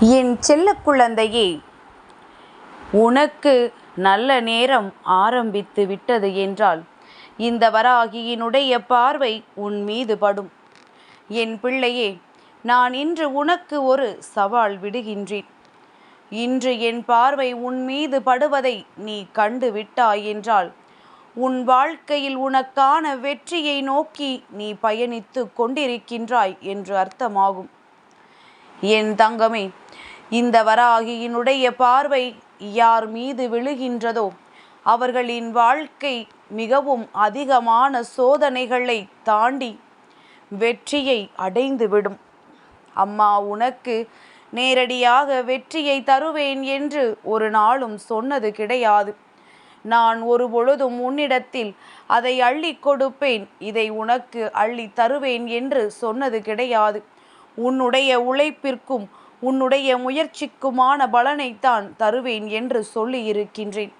என் செல்ல குழந்தையே உனக்கு நல்ல நேரம் ஆரம்பித்து விட்டது என்றால் இந்த வராகியினுடைய பார்வை உன் மீது படும். என் பிள்ளையே நான் இன்று உனக்கு ஒரு சவால் விடுகின்றேன். இன்று என் பார்வை உன் மீது படுவதை நீ கண்டு விட்டாய் என்றால் உன் வாழ்க்கையில் உனக்கான வெற்றியை நோக்கி நீ பயணித்து கொண்டிருக்கின்றாய் என்று அர்த்தமாகும். என் தங்கமே இந்த வராகியினுடைய பார்வை யார் மீது விழுகின்றதோ அவர்களின் வாழ்க்கை மிகவும் அதிகமான சோதனைகளை தாண்டி வெற்றியை அடைந்துவிடும். அம்மா உனக்கு நேரடியாக வெற்றியை தருவேன் என்று ஒரு நாளும் சொன்னது கிடையாது. நான் ஒரு பொழுதும் உன்னிடத்தில் அதை அள்ளி கொடுப்பேன். இதை உனக்கு அள்ளி தருவேன் என்று சொன்னது கிடையாது. உன்னுடைய உழைப்பிற்கும் உன்னுடைய முயற்சிக்குமான பலனைத்தான் தருவேன் என்று சொல்லி இருக்கின்றேன்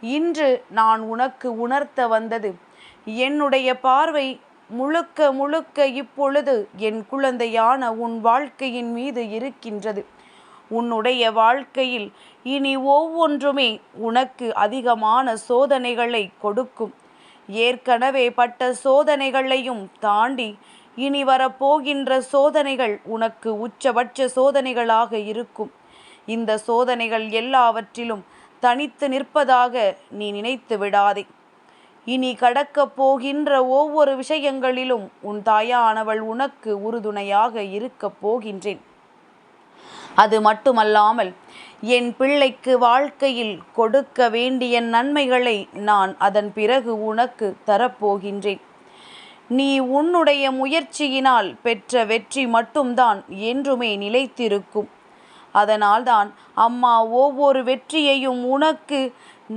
இன்று நான் உனக்கு உணர்த்த வந்தது என்னுடைய பார்வை முழுக்க முழுக்க இப்பொழுது என் குழந்தையான உன் வாழ்க்கையின் மீது இருக்கின்றது. உன்னுடைய வாழ்க்கையில் இனி ஒவ்வொன்றுமே உனக்கு அதிகமான சோதனைகளை கொடுக்கும். ஏற்கனவே பட்ட சோதனைகளையும் தாண்டி இனி வரப்போகின்ற சோதனைகள் உனக்கு உச்சபட்ச சோதனைகளாக இருக்கும். இந்த சோதனைகள் எல்லாவற்றிலும் தனித்து நிற்பதாக நீ நினைத்து விடாதே. இனி கடக்கப் போகின்ற ஒவ்வொரு விஷயங்களிலும் உன் தாயானவள் உனக்கு உறுதுணையாக இருக்கப் போகின்றேன். அது மட்டுமல்லாமல் என் பிள்ளைக்கு வாழ்க்கையில் கொடுக்க வேண்டிய நன்மைகளை நான் அதன் பிறகு உனக்கு தரப்போகின்றேன். நீ உன்னுடைய முயற்சியினால் பெற்ற வெற்றி மட்டும்தான் என்றுமே நிலைத்திருக்கும். அதனால்தான் அம்மா ஒவ்வொரு வெற்றியையும் உனக்கு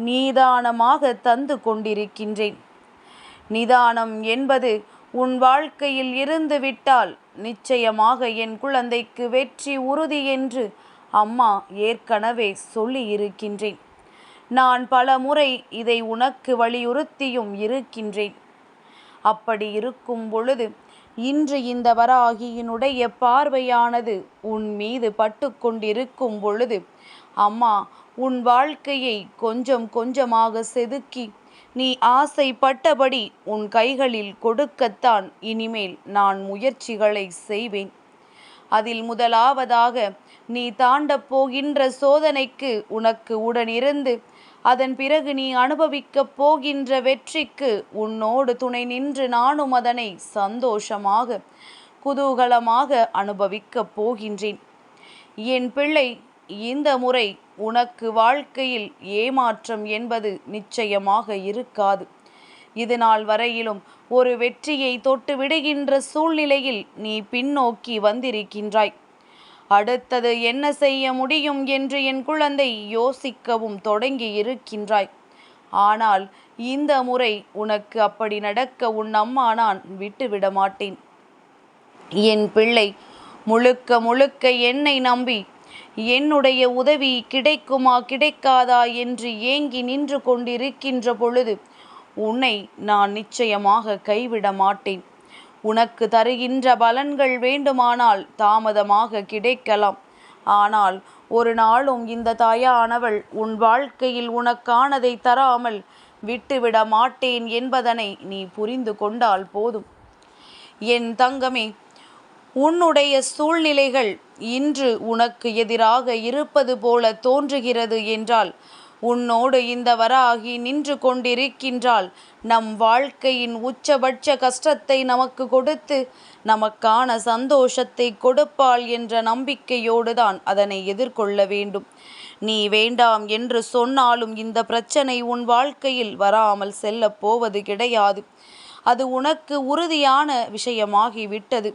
நீதானமாக தந்து கொண்டிருக்கின்றேன். நிதானம் என்பது உன் வாழ்க்கையில் இருந்து விட்டால் நிச்சயமாக என் குழந்தைக்கு வெற்றி உறுதி என்று அம்மா ஏற்கனவே சொல்லி இருக்கின்றேன் நான் பல முறை இதை உனக்கு வலியுறுத்தியும் இருக்கின்றேன். அப்படி இருக்கும் பொழுது இன்று இந்த வராகியினுடைய பார்வையானது உன் மீது பட்டு கொண்டிருக்கும் பொழுது அம்மா உன் வாழ்க்கையை கொஞ்சம் கொஞ்சமாக செதுக்கி நீ ஆசைப்பட்டபடி உன் கைகளில் கொடுக்கத்தான் இனிமேல் நான் முயற்சிகளை செய்வேன். அதில் முதலாவதாக நீ தாண்டப் போகின்ற சோதனைக்கு உனக்கு உடனிருந்து அதன் பிறகு நீ அனுபவிக்கப் போகின்ற வெற்றிக்கு உன்னோடு துணை நின்று நானும் அதனை சந்தோஷமாக குதூகலமாக அனுபவிக்கப் போகின்றேன். என் பிள்ளை இந்த முறை உனக்கு வாழ்க்கையில் ஏமாற்றம் என்பது நிச்சயமாக இருக்காது. இது நாள் வரையிலும் ஒரு வெற்றியை தொட்டு விடுகின்ற சூழ்நிலையில் நீ பின்னோக்கி வந்திருக்கின்றாய். அடுத்தது என்ன செய்ய முடியும் என்று என் குழந்தை யோசிக்கவும் தொடங்கி இருக்கின்றாய் ஆனால் இந்த முறை உனக்கு அப்படி நடக்க உன் அம்மா நான் விட்டுவிட மாட்டேன். என் பிள்ளை முழுக்க முழுக்க என்னை நம்பி என்னுடைய உதவி கிடைக்குமா கிடைக்காதா என்று ஏங்கி நின்று கொண்டிருக்கின்ற பொழுது உன்னை நான் நிச்சயமாக கைவிட மாட்டேன். உனக்கு தருகின்ற பலன்கள் வேண்டுமானால் தாமதமாக கிடைக்கலாம். ஆனால் ஒரு நாளும் இந்த தாயானவள் உன் வாழ்க்கையில் உனக்கானதை தராமல் விட்டுவிட மாட்டேன் என்பதனை நீ புரிந்து கொண்டால் போதும். என் தங்கமே உன்னுடைய சூழ்நிலைகள் இன்று உனக்கு எதிராக இருப்பது போல தோன்றுகிறது என்றால் உன்னோடு இந்த வராகி நின்று கொண்டிருக்கின்றால் நம் வாழ்க்கையின் உச்சபட்ச கஷ்டத்தை நமக்கு கொடுத்து நமக்கான சந்தோஷத்தை கொடுப்பாள் என்ற நம்பிக்கையோடுதான் அதனை எதிர்கொள்ள வேண்டும். நீ வேண்டாம் என்று சொன்னாலும் இந்த பிரச்சனை உன் வாழ்க்கையில் வராமல் செல்லப் போவது கிடையாது. அது உனக்கு உறுதியான விஷயமாகி விட்டது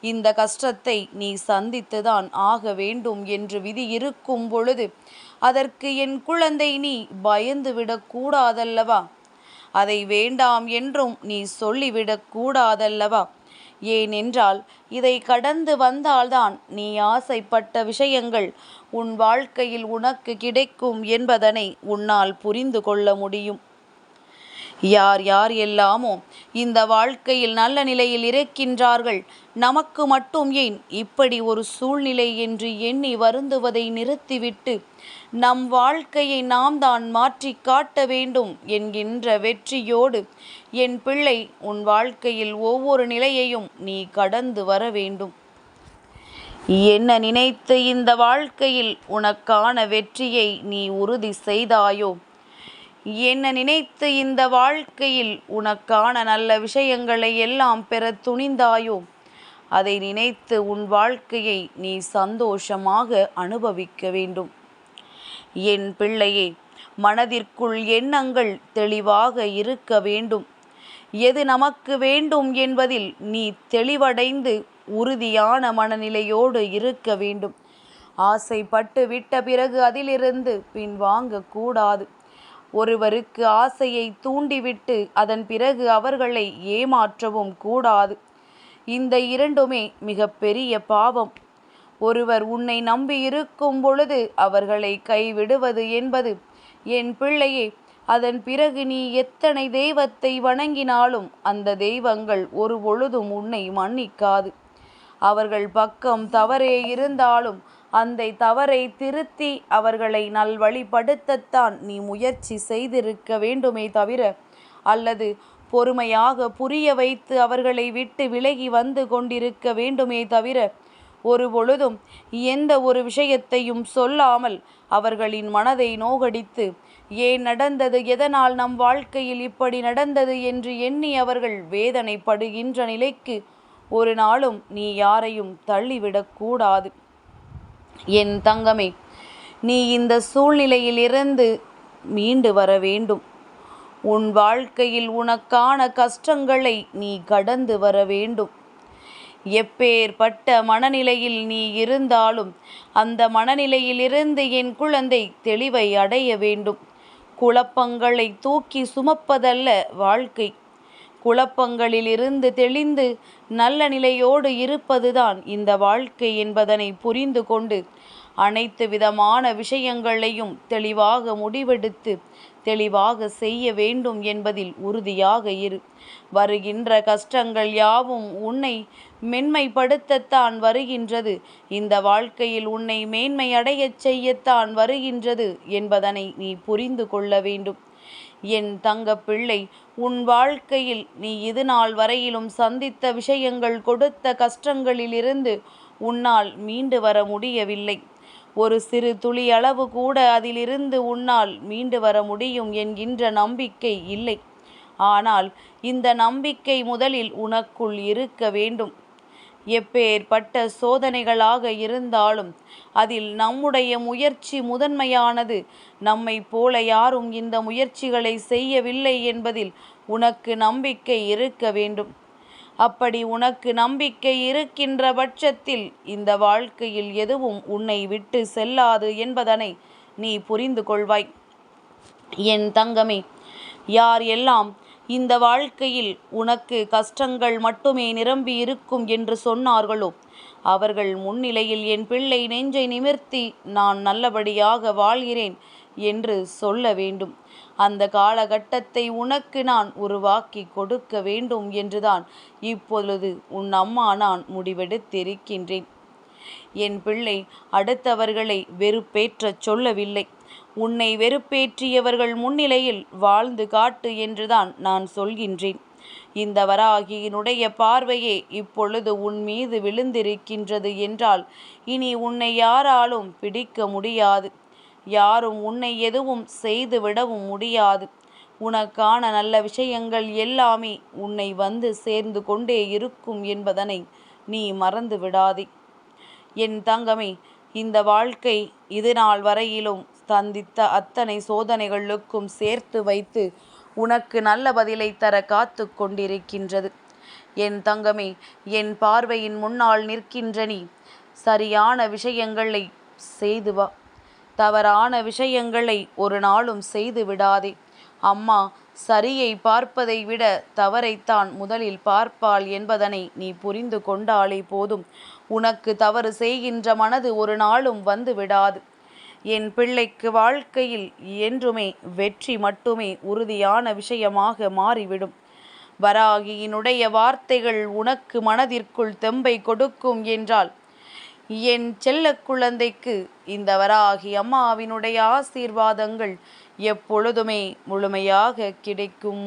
இந்த கஷ்டத்தை நீ சந்தித்துதான் ஆக வேண்டும் என்று விதி இருக்கும் பொழுது அதற்கு என் குழந்தை நீ பயந்து விடக்கூடாதல்லவா அதை வேண்டாம் என்றும் நீ சொல்லிவிடக் கூடாதல்லவா? ஏனென்றால் இதை கடந்து வந்தால்தான் நீ ஆசைப்பட்ட விஷயங்கள் உன் வாழ்க்கையில் உனக்கு கிடைக்கும் என்பதனை உன்னால் புரிந்து கொள்ள முடியும். யார் யார் எல்லாமோ இந்த வாழ்க்கையில் நல்ல நிலையில் இருக்கின்றார்கள். நமக்கு மட்டும் ஏன் இப்படி ஒரு சூழ்நிலை என்று எண்ணி வருந்துவதை நிறுத்திவிட்டு நம் வாழ்க்கையை நாம் தான் மாற்றி காட்ட வேண்டும் என்கின்ற வெற்றியோடு என் பிள்ளை உன் வாழ்க்கையில் ஒவ்வொரு நிலையையும் நீ கடந்து வர வேண்டும். என்ன நினைத்து இந்த வாழ்க்கையில் உனக்கான வெற்றியை நீ உறுதி செய்தாயோ? என்ன நினைத்து இந்த வாழ்க்கையில் உனக்கான நல்ல விஷயங்களை எல்லாம் பெற துணிந்தாயோ? அதை நினைத்து உன் வாழ்க்கையை நீ சந்தோஷமாக அனுபவிக்க வேண்டும். என் பிள்ளையே மனதிற்குள் எண்ணங்கள் தெளிவாக இருக்க வேண்டும். எது நமக்கு வேண்டும் என்பதில் நீ தெளிவடைந்து உறுதியான மனநிலையோடு இருக்க வேண்டும். ஆசைப்பட்டு விட்ட பிறகு அதிலிருந்து பின்வாங்க கூடாது. ஒருவருக்கு ஆசையை தூண்டிவிட்டு அதன் பிறகு அவர்களை ஏமாற்றவும் கூடாது. இந்த இரண்டுமே மிகப்பெரிய பாவம். ஒருவர் உன்னை நம்பி இருக்கும் பொழுது அவர்களை கைவிடுவது என்பது என் பிள்ளையே அதன் பிறகு நீ எத்தனை தெய்வத்தை வணங்கினாலும் அந்த தெய்வங்கள் ஒரு பொழுதும் உன்னை மன்னிக்காது. அவர்கள் பக்கம் தவறே இருந்தாலும் அந்த தவறை திருத்தி அவர்களை நல்வழிப்படுத்தத்தான் நீ முயற்சி செய்திருக்க வேண்டுமே தவிர அல்லது பொறுமையாக புரிய வைத்து அவர்களை விட்டு விலகி வந்து கொண்டிருக்க வேண்டுமே தவிர ஒரு பொழுதும் எந்த ஒரு விஷயத்தையும் சொல்லாமல் அவர்களின் மனதை நோகடித்து ஏன் நடந்தது? எதனால் நம் வாழ்க்கையில் இப்படி நடந்தது? என்று எண்ணி அவர்கள் வேதனைப்படுகின்ற நிலைக்கு ஒரு நாளும் நீ யாரையும் தள்ளிவிடக்கூடாது. என் தங்கமே நீ இந்த சூழ்நிலையிலிருந்து மீண்டு வர வேண்டும். உன் வாழ்க்கையில் உனக்கான கஷ்டங்களை நீ கடந்து வர வேண்டும். எப்பேற்பட்ட மனநிலையில் நீ இருந்தாலும் அந்த மனநிலையிலிருந்து என் குழந்தை தெளிவை அடைய வேண்டும். குழப்பங்களை தூக்கி சுமப்பதல்ல வாழ்க்கை. குழப்பங்களிலிருந்து தெளிந்து நல்ல நிலையோடு இருப்பதுதான் இந்த வாழ்க்கை என்பதனை புரிந்து கொண்டு அனைத்து விதமான விஷயங்களையும் தெளிவாக முடிவெடுத்து தெளிவாக செய்ய வேண்டும் என்பதில் உறுதியாக இரு. வருகின்ற கஷ்டங்கள் யாவும் உன்னை மென்மைப்படுத்தத்தான் வருகின்றது. இந்த வாழ்க்கையில் உன்னை மேன்மை அடையச் செய்யத்தான் வருகின்றது என்பதனை நீ புரிந்து கொள்ள வேண்டும். என் தங்க பிள்ளை உன் வாழ்க்கையில் நீ இது நாள் வரையிலும் சந்தித்த விஷயங்கள் கொடுத்த கஷ்டங்களிலிருந்து உன்னால் மீண்டு வர முடியவில்லை. ஒரு சிறு துளி அளவு கூட அதிலிருந்து உன்னால் மீண்டு வர முடியும் என்கின்ற நம்பிக்கை இல்லை. ஆனால் இந்த நம்பிக்கை முதலில் உனக்குள் இருக்க வேண்டும். எப்பேற்பட்ட சோதனைகளாக இருந்தாலும் அதில் நம்முடைய முயற்சி முதன்மையானது. நம்மை போல யாரும் இந்த முயற்சிகளை செய்யவில்லை என்பதில் உனக்கு நம்பிக்கை இருக்க வேண்டும். அப்படி உனக்கு நம்பிக்கை இருக்கின்ற பட்சத்தில் இந்த வாழ்க்கையில் எதுவும் உன்னை விட்டு செல்லாது என்பதனை நீ புரிந்து கொள்வாய். என் தங்கமே யார் எல்லாம் இந்த வாழ்க்கையில் உனக்கு கஷ்டங்கள் மட்டுமே நிரம்பி இருக்கும் என்று சொன்னார்களோ? அவர்கள் முன்னிலையில் என் பிள்ளை நெஞ்சை நிமிர்த்தி நான் நல்லபடியாக வாழ்கிறேன் என்று சொல்ல வேண்டும். அந்த காலகட்டத்தை உனக்கு நான் உருவாக்கி கொடுக்க வேண்டும் என்றுதான் இப்பொழுது உன் அம்மா நான் முடிவெடுத்திருக்கின்றேன். என் பிள்ளை அடுத்தவர்களை வெறுப்பேற்றச் சொல்லவில்லை. உன்னை வெறுப்பேற்றியவர்கள் முன்னிலையில் வாழ்ந்து காட்டு என்றுதான் நான் சொல்கின்றேன். இந்த வராகியினுடைய பார்வையே இப்பொழுது உன் மீது விழுந்திருக்கின்றது என்றால் இனி உன்னை யாராலும் பிடிக்க முடியாது. யாரும் உன்னை எதுவும் செய்து விடவும் முடியாது. உனக்கான நல்ல விஷயங்கள் எல்லாமே உன்னை வந்து சேர்ந்து கொண்டே இருக்கும் என்பதனை நீ மறந்து விடாதே என் தங்கமே இந்த வாழ்க்கை இது நாள் வரையிலும் சந்தித்த அத்தனை சோதனைகளுக்கும் சேர்த்து வைத்து உனக்கு நல்ல பதிலை தர காத்து கொண்டிருக்கின்றது. என் தங்கமே என் பார்வையின் முன்னால் நிற்கின்ற நீ சரியான விஷயங்களை செய்து வா. தவறான விஷயங்களை ஒரு நாளும் செய்து விடாதே. அம்மா சரியை பார்ப்பதை விட தவறைத்தான் முதலில் பார்ப்பாள் என்பதனை நீ புரிந்து கொண்டாலே போதும். உனக்கு தவறு செய்கின்ற மனது ஒரு நாளும் வந்து விடாது. என் பிள்ளைக்கு வாழ்க்கையில் என்றுமே வெற்றி மட்டுமே உறுதியான விஷயமாக மாறிவிடும். வராகியினுடைய வார்த்தைகள் உனக்கு மனதிற்குள் தெம்பை கொடுக்கும் என்றால் என் செல்ல குழந்தைக்கு இந்த வராகி அம்மாவினுடைய ஆசீர்வாதங்கள் எப்பொழுதுமே முழுமையாக கிடைக்கும்.